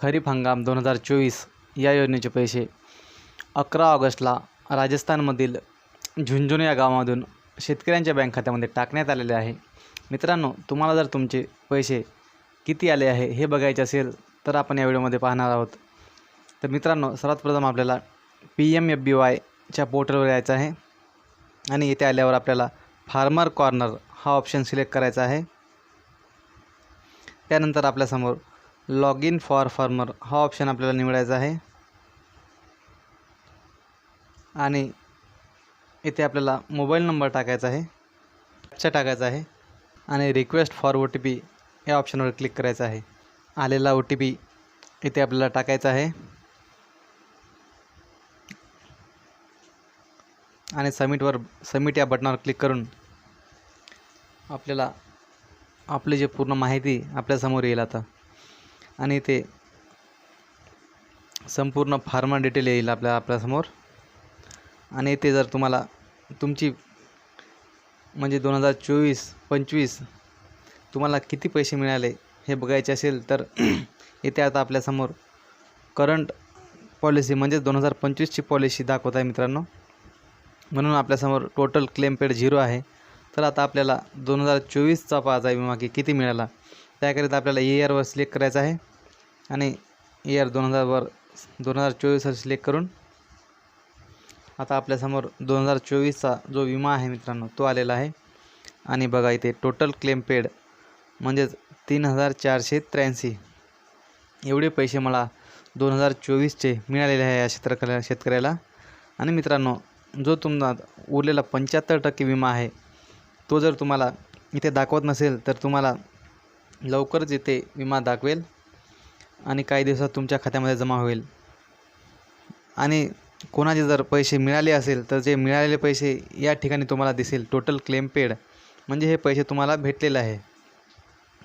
खरीप हंगाम दोन हजार चोवीस या योजनेचे पैसे अकरा ऑगस्टला राजस्थानमधील झुंझुनू या गावामधून शेतकऱ्यांच्या बँक खात्यामध्ये टाकण्यात आलेले आहे. मित्रांनो तुम्हाला जर तुमचे पैसे किती आले आहे हे बघायचे असेल तर आपण या व्हिडिओमध्ये पाहणार आहोत. तर मित्रांनो सर्वात प्रथम आपल्याला पी एम एफ बी वायच्या पोर्टलवर यायचं आहे आणि इथे आल्यावर आपल्याला फार्मर कॉर्नर हा ऑप्शन सिलेक्ट करायचा आहे. त्यानंतर आपल्यासमोर लॉग इन फॉर फार्मर हा ऑप्शन आपल्याला निवडायचा आहे. आणि इथे आपल्याला मोबाईल नंबर टाकायचा आहे. कॅप्चा टाकायचा आहे. आणि request for O T P या ऑप्शनवर क्लिक करायचं आहे. आलेला ओ टी पी इथे आपल्याला टाकायचा आहे. आणि सबमिटवर सबमिट या बटनावर क्लिक करून आपल्याला आपली जी पूर्ण माहिती आपल्यासमोर येईल आता. आणि ते संपूर्ण फार्मा डिटेल येईल आपल्या आपल्यासमोर. आणि ते जर तुम्हाला तुमची म्हणजे दोन हजार चोवीस पंचवीस तुम्हाला किती पैसे मिळाले हे बघायचे असेल तर इथे आता आपल्यासमोर करंट पॉलिसी म्हणजेच दोन हजार पंचवीसची पॉलिसी दाखवत आहे मित्रांनो. म्हणून आपल्यासमोर टोटल क्लेम पेड झिरो आहे. तर आता आपल्याला दोन हजार चोवीसचा पाहायचा विमा की किती मिळाला? त्याकरिता आपल्याला इयरवर सिलेक्ट करायचं आहे. आणि इयर दोन हजारवर दोन हजार चोवीसवर सिलेक्ट करून आता आपल्यासमोर दोन हजार चोवीसचा जो विमा आहे मित्रांनो तो आलेला आहे. आणि बघा इथे टोटल क्लेम पेड म्हणजेच तीन हजार चारशे त्र्याऐंशी. एवढे पैसे मला दोन हजार चोवीसचे मिळालेले आहे या शेतकऱ्याला शेतकऱ्याला. आणि मित्रांनो जो तुमचा उरलेला पंच्याहत्तर टक्के विमा आहे तो जर तुम्हाला इथे दाखवत नसेल तर तुम्हाला लवकरच इथे विमा दाखवेल आणि काही दिवसात तुमच्या खात्यामध्ये जमा होईल. आणि कोणाचे जर पैसे मिळाले असेल तर जे मिळालेले पैसे या ठिकाणी तुम्हाला दिसेल टोटल क्लेम पेड म्हणजे हे पैसे तुम्हाला भेटलेले आहे.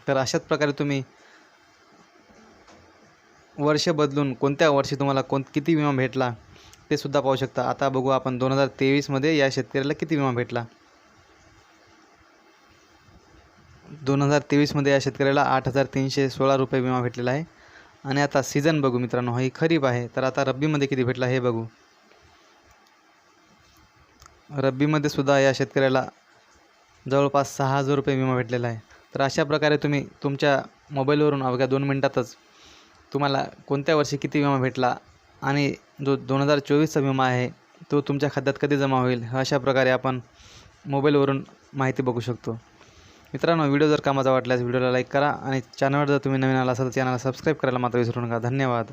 तर अशाच प्रकारे तुम्ही वर्ष बदलून कोणत्या वर्षी तुम्हाला कोण किती विमा भेटला ते सुद्धा पाहू शकता. आता बघू आपण दोन हजार तेवीसमध्ये या शेतकऱ्याला किती विमा भेटला. दोन हजार तेवीसमध्ये या शेतकऱ्याला आठ हजार तीनशे सोळा रुपये विमा भेटलेला आहे. आणि आता सीझन बघू मित्रांनो ही खरीप आहे. तर आता रब्बीमध्ये किती भेटला हे बघू. रब्बीमध्ये सुद्धा या शेतकऱ्याला जवळपास सहा हजार रुपये विमा भेटलेला आहे. तर अशा प्रकारे तुम्ही तुमच्या मोबाईलवरून अवघ्या दोन मिनटातच तुम्हाला कोणत्या वर्षी किती विमा भेटला आणि जो दोन हजार चोवीसचा विमा आहे तो तुमच्या खात्यात कधी जमा होईल अशा प्रकारे आपण मोबाईलवरून माहिती बघू शकतो. मित्रांनो व्हिडिओ जर कामाचा वाटल्यास व्हिडिओला लाईक करा आणि चॅनलवर जर तुम्ही नवीन आला असाल तर चॅनलला सबस्क्राईब करायला मात्र विसरू नका. धन्यवाद.